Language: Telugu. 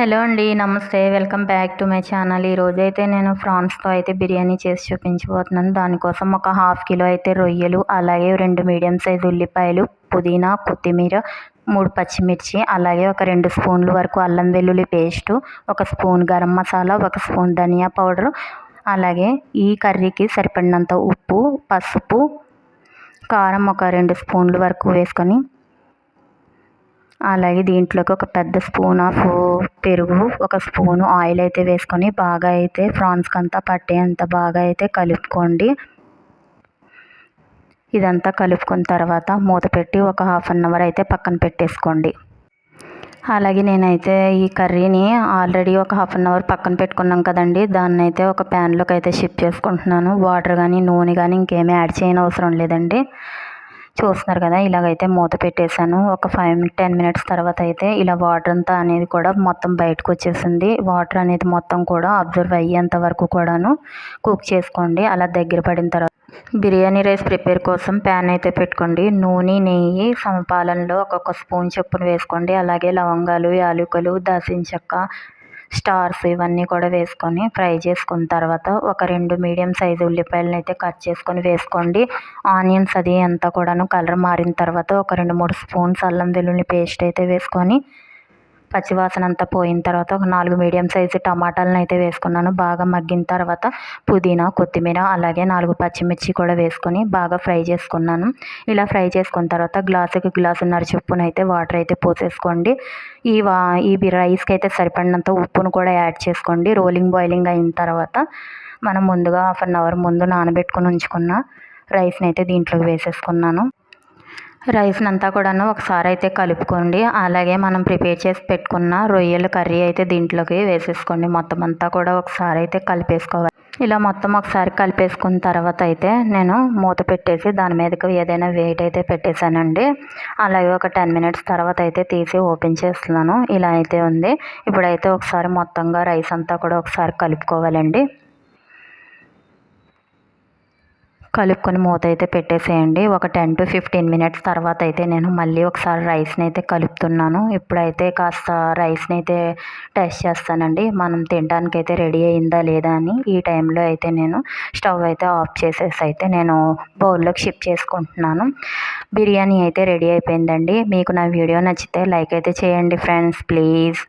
హలో అండి నమస్తే. Welcome back to my channel. ఈరోజు అయితే నేను ఫ్రాన్స్తో అయితే బిర్యానీ చేసి చూపించబోతున్నాను. దానికోసం ఒక హాఫ్ కిలో అయితే రొయ్యలు అలాగే రెండు మీడియం సైజ్ ఉల్లిపాయలు పుదీనా కొత్తిమీర మూడు పచ్చిమిర్చి అలాగే ఒక రెండు స్పూన్ల వరకు అల్లం వెల్లుల్లి పేస్టు ఒక స్పూన్ గరం మసాలా ఒక స్పూన్ ధనియా పౌడర్ అలాగే ఈ కర్రీకి సరిపడినంత ఉప్పు పసుపు కారం ఒక రెండు స్పూన్ల వరకు వేసుకొని అలాగే దీంట్లోకి ఒక పెద్ద స్పూన్ ఆఫ్ పెరుగు ఒక స్పూను ఆయిల్ అయితే వేసుకొని బాగా అయితే ఫ్రాన్స్కి అంతా పట్టేంత బాగా అయితే కలుపుకోండి. ఇదంతా కలుపుకున్న తర్వాత మూత పెట్టి ఒక హాఫ్ అన్ అవర్ అయితే పక్కన పెట్టేసుకోండి. అలాగే నేనైతే ఈ కర్రీని ఆల్రెడీ ఒక హాఫ్ అన్ అవర్ పక్కన పెట్టుకున్నాం కదండి. దాన్ని అయితే ఒక ప్యాన్లోకి అయితే షిఫ్ట్ చేసుకుంటున్నాను. వాటర్ కానీ నూనె కానీ ఇంకేమీ యాడ్ చేయని అవసరం లేదండి. చూస్తున్నారు కదా ఇలాగైతే మూత పెట్టేశాను. ఒక ఫైవ్ టెన్ మినిట్స్ తర్వాత అయితే ఇలా వాటర్ అంతా అనేది కూడా మొత్తం బయటకు వచ్చేసింది. వాటర్ అనేది మొత్తం కూడా అబ్జర్వ్ అయ్యేంత వరకు కూడాను కుక్ చేసుకోండి. అలా దగ్గర పడిన తర్వాత బిర్యానీ రైస్ ప్రిపేర్ కోసం ప్యాన్ అయితే పెట్టుకోండి. నూనె నెయ్యి సమపాలనలో ఒక్కొక్క స్పూన్ చొప్పున వేసుకోండి. అలాగే లవంగాలు యాలకులు దాసిన చెక్క స్టార్స్ ఇవన్నీ కూడా వేసుకొని ఫ్రై చేసుకున్న తర్వాత ఒక రెండు మీడియం సైజు ఉల్లిపాయలను అయితే కట్ చేసుకొని వేసుకోండి. ఆనియన్స్ అది అంతా కూడాను కలర్ మారిన తర్వాత ఒక రెండు మూడు స్పూన్స్ అల్లం వెల్లుల్లి పేస్ట్ అయితే వేసుకొని పచ్చివాసన అంతా పోయిన తర్వాత ఒక నాలుగు మీడియం సైజు టమాటాలను అయితే వేసుకున్నాను. బాగా మగ్గిన తర్వాత పుదీనా కొత్తిమీర అలాగే నాలుగు పచ్చిమిర్చి కూడా వేసుకొని బాగా ఫ్రై చేసుకున్నాను. ఇలా ఫ్రై చేసుకున్న తర్వాత గ్లాసుకి గ్లాసున్నర చొప్పున అయితే వాటర్ అయితే పోసేసుకోండి. ఈ వా ఈ రైస్కి అయితే సరిపడినంత ఉప్పును కూడా యాడ్ చేసుకోండి. రోలింగ్ బాయిలింగ్ అయిన తర్వాత మనం ముందుగా హాఫ్ అన్ అవర్ ముందు నానబెట్టుకుని ఉంచుకున్న రైస్ని అయితే దీంట్లోకి వేసేసుకున్నాను. రైస్ని అంతా కూడాను ఒకసారి అయితే కలుపుకోండి. అలాగే మనం ప్రిపేర్ చేసి పెట్టుకున్న రొయ్యల కర్రీ అయితే దీంట్లోకి వేసేసుకోండి. మొత్తం అంతా కూడా ఒకసారి అయితే కలిపేసుకోవాలి. ఇలా మొత్తం ఒకసారి కలిపేసుకున్న తర్వాత అయితే నేను మూత పెట్టేసి దాని మీదకి ఏదైనా వెయిట్ అయితే పెట్టేశానండి. అలాగే ఒక టెన్ మినిట్స్ తర్వాత అయితే తీసి ఓపెన్ చేస్తున్నాను. ఇలా అయితే ఉంది. ఇప్పుడైతే ఒకసారి మొత్తంగా రైస్ అంతా కూడా ఒకసారి కలుపుకోవాలండి. కలుపుకొని మూత అయితే పెట్టేసేయండి. ఒక టెన్ టు ఫిఫ్టీన్ మినిట్స్ తర్వాత అయితే నేను మళ్ళీ ఒకసారి రైస్ని అయితే కలుపుతున్నాను. ఇప్పుడైతే కాస్త రైస్ని అయితే టెస్ట్ చేస్తానండి. మనం తినడానికి అయితే రెడీ అయిందా లేదా అని ఈ టైంలో అయితే నేను స్టవ్ అయితే ఆఫ్ చేసేసి అయితే నేను బౌల్లోకి షిఫ్ట్ చేసుకుంటున్నాను. బిర్యానీ అయితే రెడీ అయిపోయిందండి. మీకు నా వీడియో నచ్చితే లైక్ అయితే చేయండి ఫ్రెండ్స్. ప్లీజ్.